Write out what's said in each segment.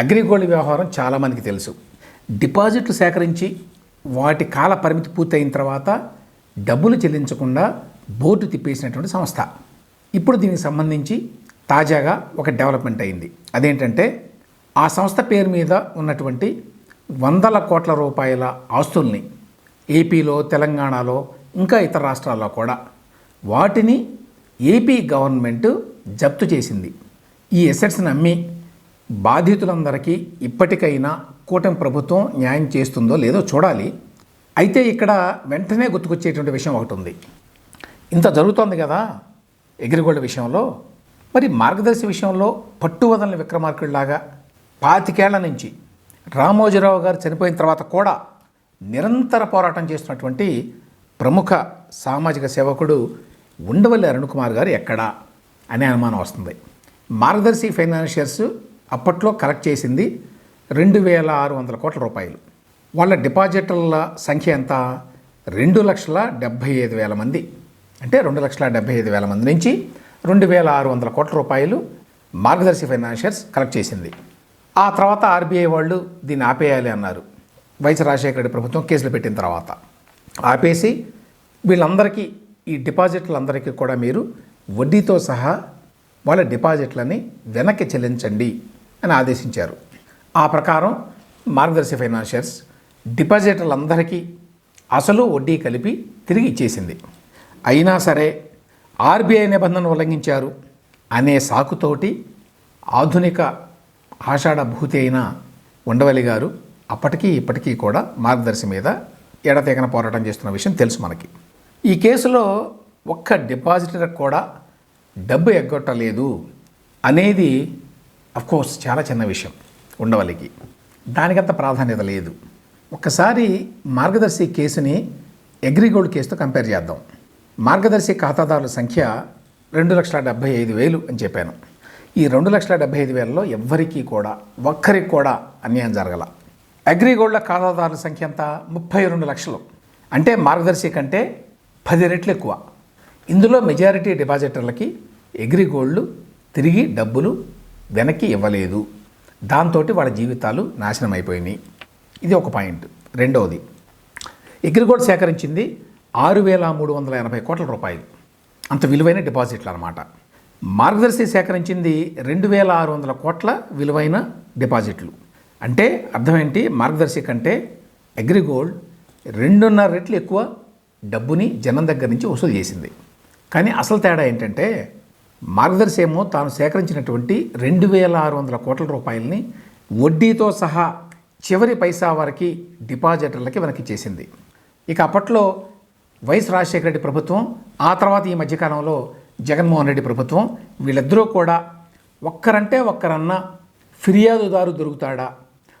అగ్రిగోల్డ్ వ్యవహారం చాలామందికి తెలుసు. డిపాజిట్లు సేకరించి వాటి కాల పరిమితి పూర్తయిన తర్వాత డబ్బులు చెల్లించకుండా బోర్డు తిప్పేసినటువంటి సంస్థ. ఇప్పుడు దీనికి సంబంధించి తాజాగా ఒక డెవలప్మెంట్ అయింది. అదేంటంటే ఆ సంస్థ పేరు మీద ఉన్నటువంటి వందల కోట్ల రూపాయల ఆస్తుల్ని ఏపీలో తెలంగాణలో ఇంకా ఇతర రాష్ట్రాల్లో కూడా వాటిని ఏపీ గవర్నమెంట్ జప్తు చేసింది. ఈ ఎసెట్స్ని అమ్మి బాధితులందరికీ ఇప్పటికైనా కూటమి ప్రభుత్వం న్యాయం చేస్తుందో లేదో చూడాలి. అయితే ఇక్కడ వెంటనే గుర్తుకొచ్చేటువంటి విషయం ఒకటి ఉంది ఇంత జరుగుతోంది కదా ఎగిరిగోళ్ళ విషయంలో. మరి మార్గదర్శి విషయంలో పట్టువదలని విక్రమార్కుడిలాగా పాతికేళ్ళ నుంచి రామోజీరావు గారు చనిపోయిన తర్వాత కూడా నిరంతర పోరాటం చేస్తున్నటువంటి ప్రముఖ సామాజిక సేవకుడు ఉండవల్లి అరుణ్ కుమార్ గారు ఎక్కడా అనే అనుమానం వస్తుంది. మార్గదర్శి ఫైనాన్షియర్స్ అప్పట్లో కలెక్ట్ చేసింది రెండు వేల ఆరు వందల కోట్ల రూపాయలు. వాళ్ళ డిపాజిటర్ల సంఖ్య ఎంత? రెండు లక్షల డెబ్భై ఐదు వేల మంది. అంటే రెండు లక్షల డెబ్భై ఐదు వేల మంది నుంచి రెండు వేల ఆరు వందల కోట్ల రూపాయలు మార్గదర్శి ఫైనాన్షియర్స్ కలెక్ట్ చేసింది. ఆ తర్వాత ఆర్బీఐ వాళ్ళు దీన్ని ఆపేయాలి అన్నారు. వైఎస్ రాజశేఖర రెడ్డి ప్రభుత్వం కేసులు పెట్టిన తర్వాత. ఆపేసి వీళ్ళందరికీ ఈ డిపాజిట్లందరికీ కూడా మీరు వడ్డీతో సహా వాళ్ళ డిపాజిట్లని వెనక్కి చెల్లించండి. అని ఆదేశించారు. ఆ ప్రకారం మార్గదర్శి ఫైనాన్షియర్స్ డిపాజిటర్లందరికీ అసలు వడ్డీ కలిపి తిరిగి ఇచ్చేసింది. అయినా సరే ఆర్బీఐ నిబంధనలు ఉల్లంఘించారు అనే సాకుతోటి ఆధునిక ఆషాఢ భూతి అయిన ఉండవల్లి గారు అప్పటికీ ఇప్పటికీ కూడా మార్గదర్శి మీద ఎడతెగన పోరాటం చేస్తున్న విషయం తెలుసు మనకి. ఈ కేసులో ఒక్క డిపాజిటర్ కూడా డబ్బు ఎగ్గొట్టలేదు అనేది కోర్స్ చాలా చిన్న విషయం ఉండవలికి దానికంత ప్రాధాన్యత లేదు. ఒక్కసారి మార్గదర్శి కేసుని అగ్రిగోల్డ్ కేసుతో కంపేర్ చేద్దాం. మార్గదర్శి ఖాతాదారుల సంఖ్య రెండు లక్షల డెబ్బై ఐదు వేలు అని చెప్పాను. ఈ రెండు లక్షల డెబ్బై ఐదు వేలలో ఎవ్వరికీ కూడా ఒక్కరికి కూడా అన్యాయం జరగల. అగ్రిగోల్డ్ల ఖాతాదారుల సంఖ్య ఎంత? ముప్పై రెండు లక్షలు. అంటే మార్గదర్శి కంటే పది రెట్లు ఎక్కువ. ఇందులో మెజారిటీ డిపాజిటర్లకి అగ్రిగోల్డ్ తిరిగి డబ్బులు వెనక్కి ఇవ్వలేదు. దాంతో వాళ్ళ జీవితాలు నాశనం అయిపోయినాయి ఇది ఒక పాయింట్. రెండవది ఎగ్రిగోల్డ్ సేకరించింది ఆరు వేల మూడు వందల ఎనభై కోట్ల రూపాయలు. అంత విలువైన డిపాజిట్లు అనమాట మార్గదర్శి సేకరించింది రెండు వేల ఆరు వందల కోట్ల విలువైన డిపాజిట్లు. అంటే అర్థం ఏంటి? మార్గదర్శి కంటే అగ్రిగోల్డ్ రెండున్నర రెట్లు ఎక్కువ డబ్బుని జనం దగ్గర నుంచి వసూలు చేసింది. కానీ అసలు తేడా ఏంటంటే మార్గదర్శి ఏమో తాను సేకరించినటువంటి రెండు వేల ఆరు వందల కోట్ల రూపాయలని వడ్డీతో సహా చివరి పైసా వారికి డిపాజిటర్లకి వెనక్కి చేసింది ఇక అప్పట్లో వైఎస్ రాజశేఖర రెడ్డి ప్రభుత్వం ఆ తర్వాత ఈ మధ్యకాలంలో జగన్మోహన్ రెడ్డి ప్రభుత్వం వీళ్ళిద్దరూ కూడా ఒక్కరంటే ఒక్కరన్నా ఫిర్యాదుదారు దొరుకుతాడా?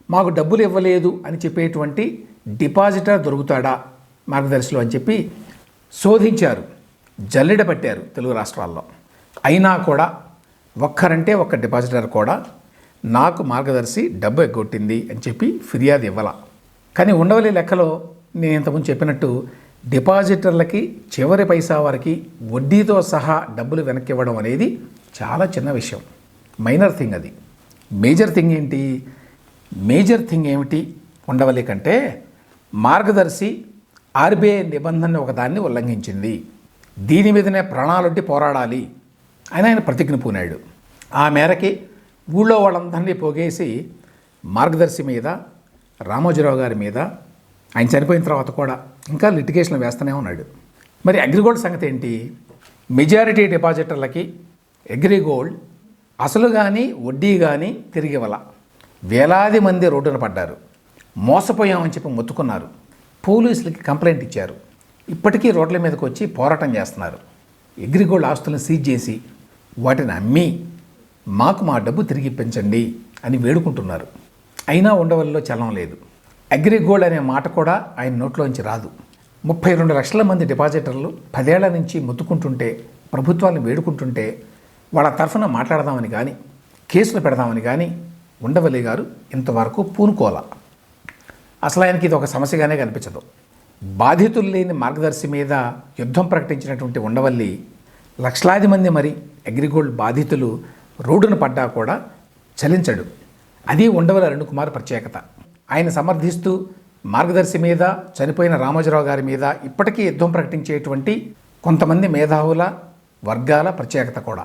మాకు డబ్బులు ఇవ్వలేదు అని చెప్పేటువంటి డిపాజిటర్ దొరుకుతాడా? మార్గదర్శిలో అని చెప్పి శోధించారు జల్లెడ పట్టారు తెలుగు రాష్ట్రాల్లో. అయినా కూడా ఒక్కరంటే ఒక్క డిపాజిటర్ కూడా నాకు మార్గదర్శి డబ్బు ఎగ్గొట్టింది అని చెప్పి ఫిర్యాదు ఇవ్వాల. కానీ ఉండవల్లి లెక్కలో నేను ఇంతకుముందు చెప్పినట్టు డిపాజిటర్లకి చివరి పైసా వారికి వడ్డీతో సహా డబ్బులు వెనక్కి ఇవ్వడం అనేది చాలా చిన్న విషయం. మైనర్ థింగ్ అది. మేజర్ థింగ్ ఏంటి? మేజర్ థింగ్ ఏమిటి? ఉండవల్లి కంటే మార్గదర్శి ఆర్బీఐ నిబంధన ఒకదాన్ని ఉల్లంఘించింది. దీని మీదనే ప్రాణాలొడ్డి పోరాడాలి. అని ఆయన ప్రతిజ్ఞ పూనాడు. ఆ మేరకి ఊళ్ళో వాళ్ళందరినీ పోగేసి మార్గదర్శి మీద రామోజీరావు గారి మీద ఆయన చనిపోయిన తర్వాత కూడా ఇంకా లిటిగేషన్ వేస్తూనే ఉన్నాడు. మరి అగ్రిగోల్డ్ సంగతి ఏంటి? మెజారిటీ డిపాజిటర్లకి అగ్రిగోల్డ్ అసలు కానీ వడ్డీ కానీ తిరిగి ఇవ్వాల. వేలాది మంది రోడ్డున పడ్డారు. మోసపోయామని చెప్పి మొత్తుకున్నారు. పోలీసులకి కంప్లైంట్ ఇచ్చారు. ఇప్పటికీ రోడ్ల మీదకి వచ్చి పోరాటం చేస్తున్నారు. అగ్రిగోల్డ్ ఆస్తులను సీజ్ చేసి వాటిని అమ్మి మాకు మా డబ్బు తిరిగి ఇప్పించండి అని వేడుకుంటున్నారు. అయినా ఉండవల్లో చలనం లేదు. అగ్రిగోల్డ్ అనే మాట కూడా ఆయన నోట్లోంచి రాదు. ముప్పై రెండు లక్షల మంది డిపాజిటర్లు పదేళ్ళ నుంచి మొత్తుకుంటుంటే ప్రభుత్వాన్ని వేడుకుంటుంటే వాళ్ళ తరఫున మాట్లాడదామని కానీ కేసులు పెడదామని కానీ ఉండవల్లి గారు ఇంతవరకు పూనుకోల. అసలు ఆయనకి ఇది ఒక సమస్యగానే కనిపించదు. బాధితులు లేని మార్గదర్శి మీద యుద్ధం ప్రకటించినటువంటి ఉండవల్లి లక్షలాది మంది మరి అగ్రిగోల్డ్ బాధితులు రోడ్డున పడ్డా కూడా చలించడు. అది ఉండవల అరుణ్ కుమార్ ప్రత్యేకత. ఆయన సమర్థిస్తూ మార్గదర్శి మీద చనిపోయిన రామోజీరావు గారి మీద ఇప్పటికీ యుద్ధం ప్రకటించేటువంటి కొంతమంది మేధావుల వర్గాల ప్రత్యేకత కూడా.